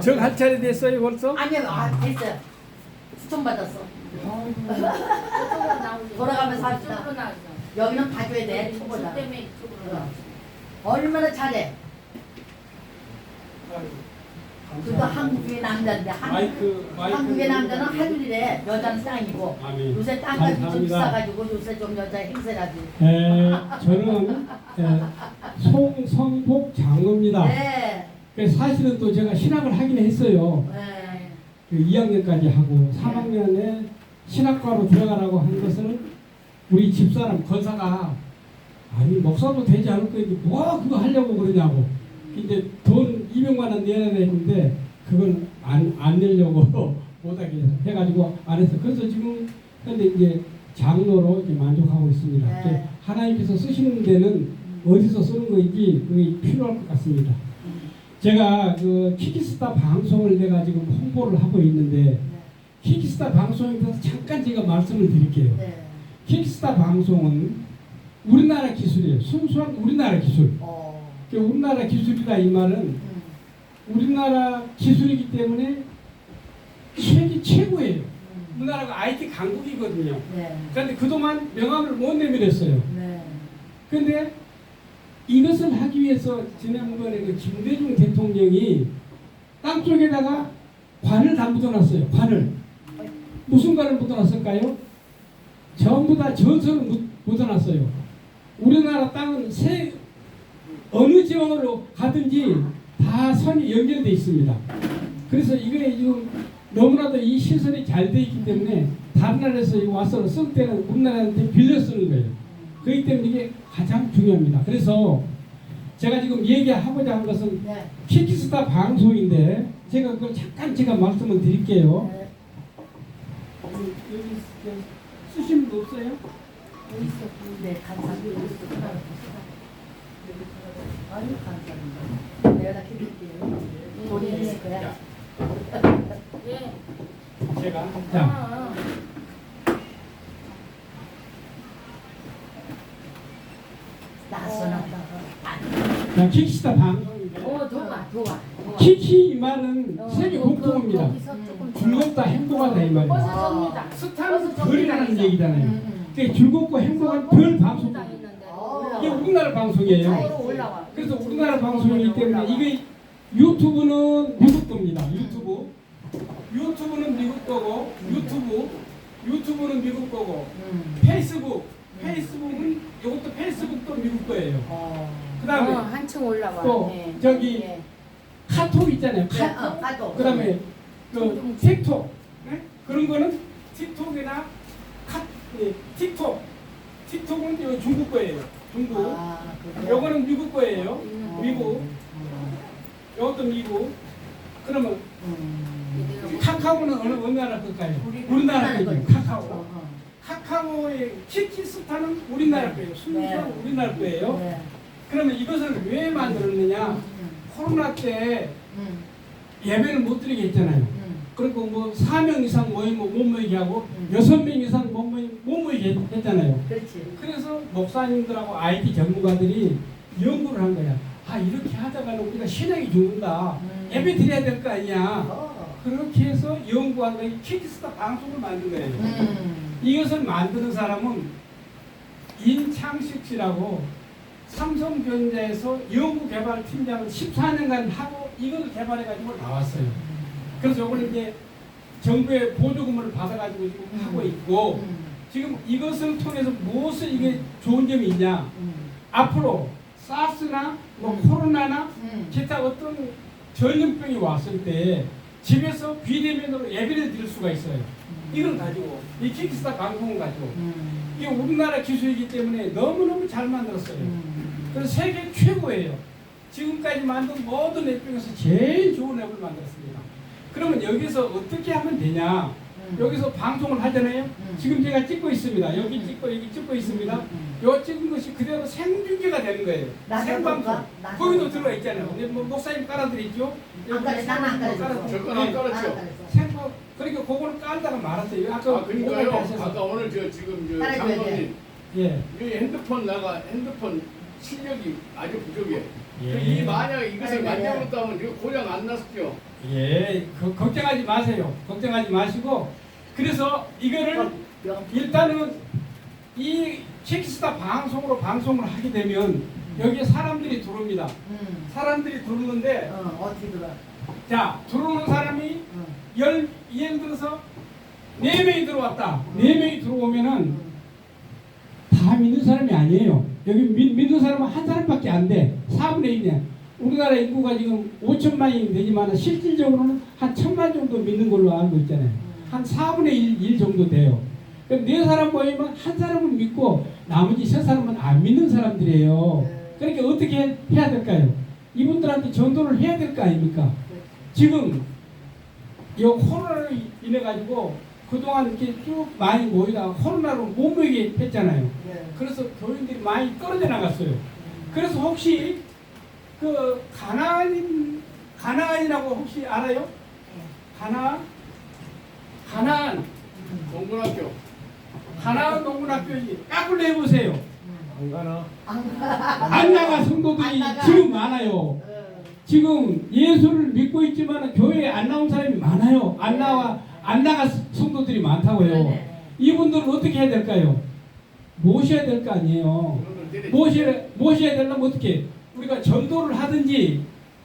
저할 차례 됐어요 벌써? 아니요, 아, 됐어요. 추천 받았어. 돌아가면서 합시다. 여기는 봐줘야 돼, 초보자. 얼마나 잘해. 그거 한국의 남자인데 한, 마이크 마이크 한국의 남자는 하늘이래. 여자는 땅이고. 아멘. 요새 땅값이 좀 감사합니다. 비싸가지고 요새 좀 여자 행세라지. 에, 저는 에, 송성복 장로입니다. 네. 그래서 사실은 또 제가 신학을 하긴 했어요. 네. 그 2학년까지 하고 3학년에 신학과로 들어가라고 한 것은 우리 집사람 권사가 아니 목사도 되지 않을 거니 뭐 그거 하려고 그러냐고 근데 돈 200만 원 내야 했는데 그걸 안, 안 내려고 못하게 해가지고 안 했어 그래서 지금 근데 이제 장로로 이제 만족하고 있습니다 네. 하나님께서 쓰시는 데는 어디서 쓰는 거인지 그게 필요할 것 같습니다 제가 그 키키스타 방송을 내가 지금 홍보를 하고 있는데 키키스타 방송에 대해서 잠깐 제가 말씀을 드릴게요. 네. 키키스타 방송은 우리나라 기술이에요. 순수한 우리나라 기술. 어. 그 우리나라 기술이다 이 말은 음. 우리나라 기술이기 때문에 세계 최고예요. 음. 우리나라가 IT 강국이거든요. 네. 그런데 그동안 명함을 못 내밀었어요. 네. 근데 이것을 하기 위해서 지난번에 그 김대중 대통령이 땅 쪽에다가 관을 다 묻어놨어요. 관을 무슨 관을 묻어놨을까요? 전부 다 전설을 묻- 묻어놨어요. 우리나라 땅은 새 어느 지역으로 가든지 다 선이 연결돼 있습니다. 그래서 이게 지금 너무나도 이 시설이 잘돼 있기 때문에 다른 나라에서 와서 쓸 때는 우리나라한테 빌려 쓰는 거예요. 그렇기 때문에 이게 가장 중요합니다. 그래서 제가 지금 얘기하고자 한 것은 네. 키키스타 방송인데 제가 그걸 잠깐 제가 말씀을 드릴게요. 네. 여기, 여기 쓰신 분 없어요? 네, 감사합니다. 아유, 감사합니다. 내가 다 해줄게요. 돈이 있을 거야. 제가 자 낯서나. 자, 키키스타 방송인데 어, 좋아, 좋아. 좋아. 키키만은 어, 세계 그, 공통입니다. 즐겁다 행복하다 이 말이에요. 버섯 접니다. 스타는 별이라는. 얘기잖아요. 음, 음. 그게 즐겁고 행복한 별 방송. 어. 이게 우리나라 방송이에요. 올라와. 그래서 우리나라 방송이기 때문에 이게 유튜브는 미국 겁니다. 유튜브. 유튜브는 미국 거고 유튜브 유튜브는 미국 거고 음. 페이스북 페이스북은 이것도 페이스북도 미국 거예요. 어. 그다음에 어, 한층 올라와. 또 네. 저기 네. 카톡 있잖아요. 네, 카톡. 어, 까도. 그다음에 그 틱톡 네? 그런 거는 틱톡이나 카 예, 틱톡 틱톡은 요 중국 거예요. 중국. 아? 요거는 미국 거예요. 어. 미국. 요것도 미국. 그러면 음. 카카오는 어느 어느 나라 걸까요? 우리 우리나라 거예요. 카카오. 카카오의 키키스타는 우리나라 거예요. 순수한 네. 우리나라 거예요. 네. 그러면 이것을 왜 만들었느냐? 음, 코로나 때 음, 예배를 못 드리게 했잖아요. 음. 그리고 뭐 4명 이상 모이면 못 모이게 하고 음. 6명 이상 못, 모이, 못 모이게 했- 했잖아요. 그렇지. 그래서 목사님들하고 IT 전문가들이 연구를 한 거야. 아 이렇게 하다가는 우리가 신앙이 죽는다. 음. 예배 드려야 될 거 아니야. 어. 그렇게 해서 연구한 거이 키키스타 방송을 만든 거예요. 음. 이것을 만드는 사람은 인창식 씨라고 삼성전자에서 연구개발 팀장을 14년간 하고 이걸 개발해가지고 나왔어요. 그래서 이걸 이제 정부의 보조금을 받아가지고 지금 음. 하고 있고 음. 지금 이것을 통해서 무엇을 이게 좋은 점이 있냐? 음. 앞으로 사스나 뭐 음. 코로나나 음. 기타 어떤 전염병이 왔을 때 집에서 비대면으로 예배를 드릴 수가 있어요. 이걸 가지고 이 킥스타 방송을 가지고 음. 이게 우리나라 기술이기 때문에 너무너무 잘 만들었어요. 음. 그래서 세계 최고예요. 지금까지 만든 모든 앱 중에서 제일 좋은 앱을 만들었습니다. 그러면 여기서 어떻게 하면 되냐? 음. 여기서 방송을 하잖아요. 음. 지금 제가 찍고 있습니다. 여기 음. 찍고 여기 찍고 있습니다. 음. 요 찍은 것이 그대로 생중계가 되는 거예요. 생방송. 거기도? 들어가 있잖아요. 근데 뭐 목사님 깔아드렸죠? 안 깔았- 나는 안 깔았어. 깔아드렸죠. 저 거는 안 깔았죠. 생방 그러니까 그거는 깔다가 말았어요. 아까 아 그러니까요. 아까 오늘 저 지금 저 장로님 예. 이 핸드폰 나가 핸드폰 실력이 아주 부족해. 예. 이 만약 이것을 돼. 만져봤다면 이거 고장 안 났죠. 예, 그, 걱정하지 마세요. 걱정하지 마시고 그래서 이거를 명. 일단은 이 킥스타 방송으로 방송을 하게 되면 여기에 사람들이 들어옵니다. 음. 사람들이 들어오는데 어, 어떻게 들어? 자 들어오는 사람이 어. 열 예를 들어서 네 명이 들어왔다. 네 명이 들어오면은 음. 다 믿는 사람이 아니에요. 여기 믿, 믿는 사람은 한 사람밖에 안 돼. 4분의 1이야. 우리나라 인구가 지금 5천만이 되지만 실질적으로는 한 천만 정도 믿는 걸로 알고 있잖아요. 한 4분의 1, 1 정도 돼요. 그럼 네 사람 모이면 한 사람은 믿고 나머지 세 사람은 안 믿는 사람들이에요. 네. 그러니까 어떻게 해야 될까요? 이분들한테 전도를 해야 될 거 아닙니까? 지금 이 코로나로 인해 가지고 그동안 이렇게 쭉 많이 모이다가 코로나로 못 모이게 했잖아요. 네. 그래서 교인들이 많이 떨어져 나갔어요. 그래서 혹시 그 가나안 가나안이라고 혹시 알아요? 가나안 가나안 음. 동문학교 가나안 농문학교 까불 해보세요. 안 가나? 안 나가 성도들이 안 나가. 지금 많아요. 어. 지금 예수를 믿고 있지만 교회에 안 나온 사람이 많아요. 안 나와 안 나가 성도들이 많다고요. 네네. 이분들은 어떻게 해야 될까요? 모셔야 될 거 아니에요. 모셔야 모셔야 되려면 어떻게? 우리가 전도를 하든지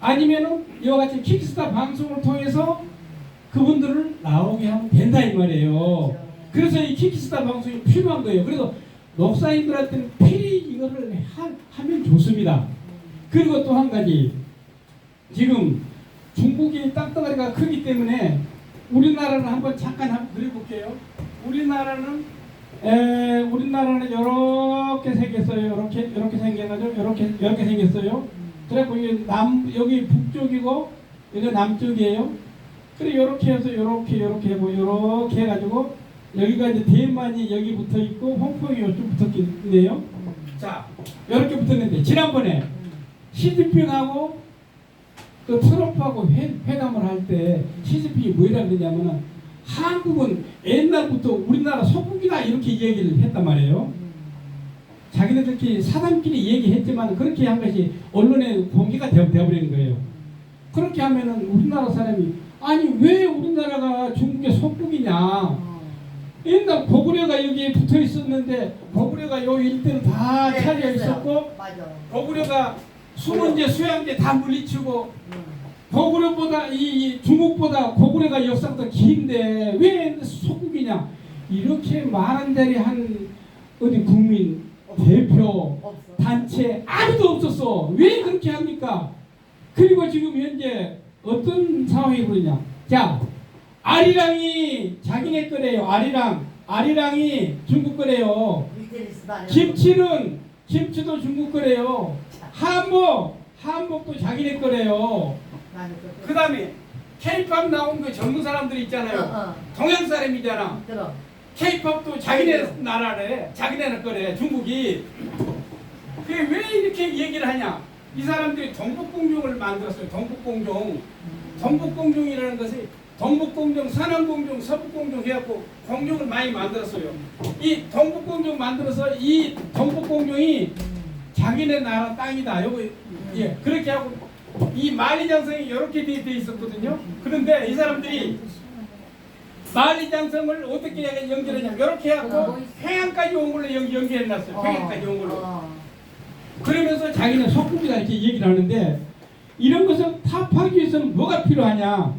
아니면은 이와 같이 킥스타 방송을 통해서 그분들을 나오게 하면 된다 이 말이에요. 그래서 이 킥스타 방송이 필요한 거예요. 그래서 목사님들한테는 필히 이거를 하, 하면 좋습니다. 그리고 또 한 가지 지금 중국이 땅덩어리가 크기 때문에 우리나라는 한번 잠깐 한번 그려볼게요. 우리나라는 에 우리나라는 이렇게 생겼어요. 이렇게 이렇게 생겨가지고 이렇게 이렇게 생겼어요. 그래갖고 이게 남 여기 북쪽이고 여기 남쪽이에요. 그래 이렇게 해서 이렇게 이렇게 하고 이렇게 해가지고 여기가 이제 대만이 여기 붙어 있고 홍콩이 이쪽 붙어 있네요. 자 이렇게 붙었는데 지난번에 시진핑하고 또 트럼프하고 회, 회담을 할 때 시진핑이 뭐라 그러냐면은 한국은 옛날부터 우리나라 소국이다 이렇게 얘기를 했단 말이에요. 자기네들끼리 사람끼리 얘기했지만 그렇게 한 것이 언론에 공개가 되어 되어버리는 거예요. 그렇게 하면은 우리나라 사람이 아니 왜 우리나라가 중국의 속국이냐? 어. 옛날 고구려가 여기에 붙어 있었는데 고구려가 요 일대를 다 네, 그랬어요. 있었고 맞아. 고구려가 수문제 수양제 다 물리치고 음. 고구려보다 이, 이 중국보다 고구려가 역사가 더 긴데 왜 소국이냐? 이렇게 말한 자리 한 어디 국민 대표 없어. 단체 아무도 없었어. 왜 그렇게 합니까? 그리고 지금 현재 어떤 상황이 그러냐? 자 아리랑이 자기네 거래요 아리랑. 아리랑이 중국 거래요. 김치는 김치도 중국 거래요. 한복 한복도 자기네 거래요 그 다음에 케이팝 나온 그 젊은 사람들 있잖아요. 어, 어. 동양 사람이잖아. 들어. 케이팝도 자기네 나라래. 자기네 거래. 중국이. 그게 왜 이렇게 얘기를 하냐? 이 사람들이 동북공종을 만들었어요. 동북공종. 동북공종이라는 것이 동북공종, 서남공종, 서북공종 해갖고 공종을 많이 만들었어요. 이 동북공종 만들어서 이 동북공종이 자기네 나라 땅이다. 요거 예 그렇게 하고 이 만리장성이 이렇게 돼, 돼 있었거든요. 그런데 이 사람들이 만리장성을 어떻게 연결하냐면 이렇게 해갖고 평양까지 온 걸로 연, 연결해놨어요. 평양까지 온 걸로. 어. 그러면서 자기는 속국이다 이렇게 얘기를 하는데 이런 것을 타파하기 위해서는 뭐가 필요하냐?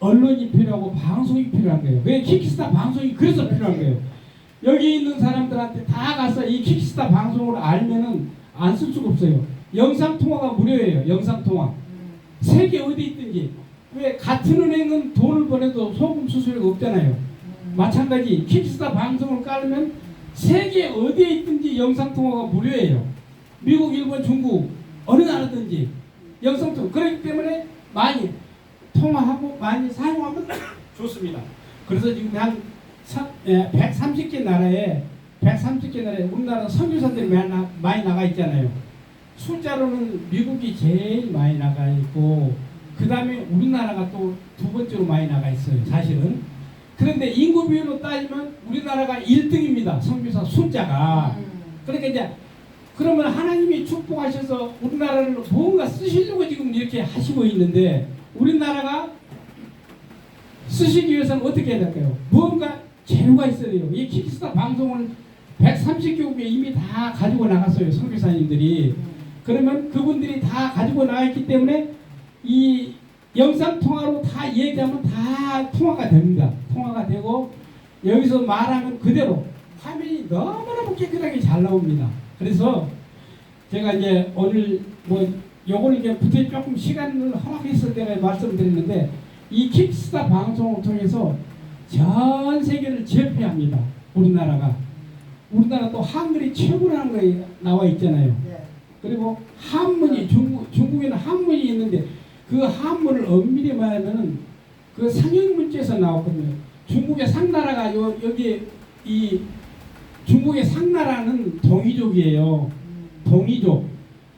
언론이 필요하고 방송이 필요한 거예요. 왜 킥스타 방송이 그래서 필요한 거예요. 여기 있는 사람들한테 다 가서 이 킥스타 방송을 알면은 안 쓸 수가 없어요. 영상 통화가 무료예요. 영상 통화. 음. 세계 어디 있든지 왜 같은 은행은 돈을 보내도 소금 수수료가 없잖아요. 음. 마찬가지 킥스타 방송을 깔으면 세계 어디에 있든지 영상 통화가 무료예요. 미국, 일본, 중국 어느 나라든지 영상 통화 그렇기 때문에 많이 통화하고 많이 사용하면 좋습니다. 그래서 지금 한 사- 예, 130개 나라에 130개 나라에 우리나라 선교사들이 많이 나가 있잖아요. 숫자로는 미국이 제일 많이 나가 있고 그 다음에 우리나라가 또 두 번째로 많이 나가 있어요. 사실은. 그런데 인구 비율로 따지면 우리나라가 1등입니다. 선교사 숫자가. 음. 그러니까 이제 그러면 하나님이 축복하셔서 우리나라를 뭔가 쓰시려고 지금 이렇게 하시고 있는데 우리나라가 쓰시기 위해서는 어떻게 해야 될까요? 무언가 재료가 있어야 돼요. 이 킥스타 방송을 130개국에 이미 다 가지고 나갔어요. 선교사님들이. 그러면 그분들이 다 가지고 나왔기 때문에 이 영상 통화로 다 얘기하면 다 통화가 됩니다. 통화가 되고 여기서 말하면 그대로 화면이 너무너무 깨끗하게 잘 나옵니다. 그래서 제가 이제 오늘 뭐 요걸 이제 부터 조금 시간을 허락했을 때가 말씀드렸는데 이 킥스타 방송을 통해서 전 세계를 제패합니다. 우리나라가 우리나라 또 한글이 최고라는 거에 나와 있잖아요. 네. 그리고 한문이 중국 중국에는 한문이 있는데 그 한문을 엄밀히 말하면은 그 상형 문자에서 나왔거든요. 중국의 상나라가 요 여기 이 중국의 상나라는 동이족이에요. 동이족.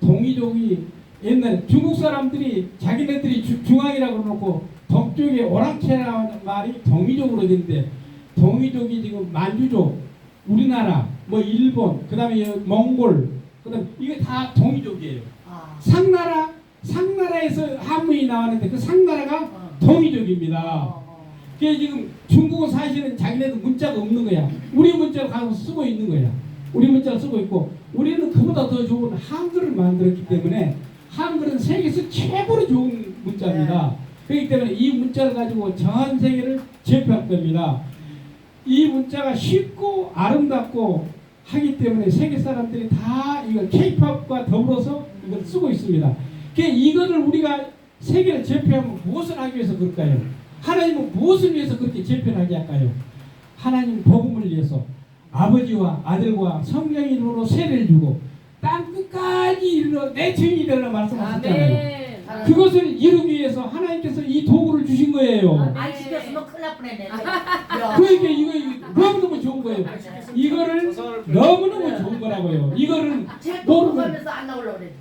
동이족이 옛날에 중국 사람들이 자기네들이 주- 중앙이라고 그러놓고 동쪽에 오랑캐라는 말이 동이족으로 됐는데 동이족이 지금 만주족, 우리나라, 뭐 일본, 그 다음에 몽골, 그다음 이게 다 동이족이에요. 아. 상나라 상나라에서 한문이 나왔는데 그 상나라가 어. 동이족입니다. 어, 어. 그게 지금 중국은 사실은 자기네들 문자가 없는 거야. 우리 문자를 가서 쓰고 있는 거야. 우리 문자를 쓰고 있고 우리는 그보다 더 좋은 한글을 만들었기 때문에 한글은 세계에서 최고로 좋은 문자입니다. 그렇기 때문에 이 문자를 가지고 전 세계를 제패할 겁니다. 이 문자가 쉽고 아름답고 하기 때문에 세계 사람들이 다 이걸 케이팝과 더불어서 이걸 쓰고 있습니다. 그 이거를 우리가 세계를 제패하면 무엇을 하기 위해서 그럴까요? 하나님은 무엇을 위해서 그렇게 제패를 하게 할까요? 하나님 복음을 위해서 아버지와 아들과 성령의 이름으로 세례를 주고 땅 끝까지 이르러 내 증인이 되라 말씀하셨잖아요. 아멘. 그것을 이루기 위해서 하나님께서 이 도구를 주신 거예요. 안 시켰으면 큰일 날 뻔했네. 그러니까 이거 이거 너무너무 좋은 거예요. 이거를 너무너무 좋은 거라고요. 이거를 공부하면서 안 나오려고 그래.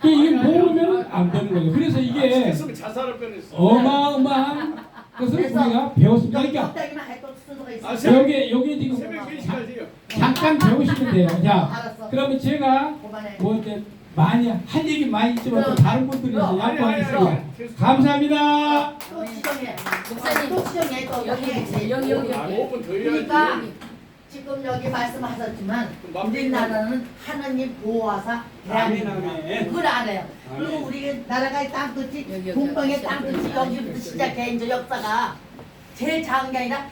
그 이게 모르면 안 되는 거예요. 그래서 이게 자살할 뻔했어. 어마어마한 것을 그래서 우리가 배웠습니다. 여기 그러니까 껍데기만 해도 수가 있어. 아, 세- 여기 여기 지금 새벽 3시까지요. 잠깐 배우시면 돼요. 자, 알았어. 그러면 제가 그만해. 뭐 이제 많이 할 얘기 많이 있지만 또 다른 분들이 이제 아니, 아니, 양보하겠습니다. 아니. 감사합니다. 또 지정해. 목사님. 또 지정해. 또 여기, 여기 여기, 여기. 아, 5분 더 해야지. 그러니까 지금 여기 말씀하셨지만 우리나라는 하나님 보호하사. 그걸 알아요. 아멘. 그리고 우리 나라가 땅 끝이 여기, 여기, 동방의 땅 끝이 시작해. 여기부터 시작해 이제 역사가 제일 작은 게 아니라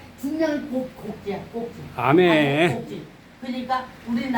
곡, 곡지야 곡지. 아멘. 곡지. 그러니까 우리나라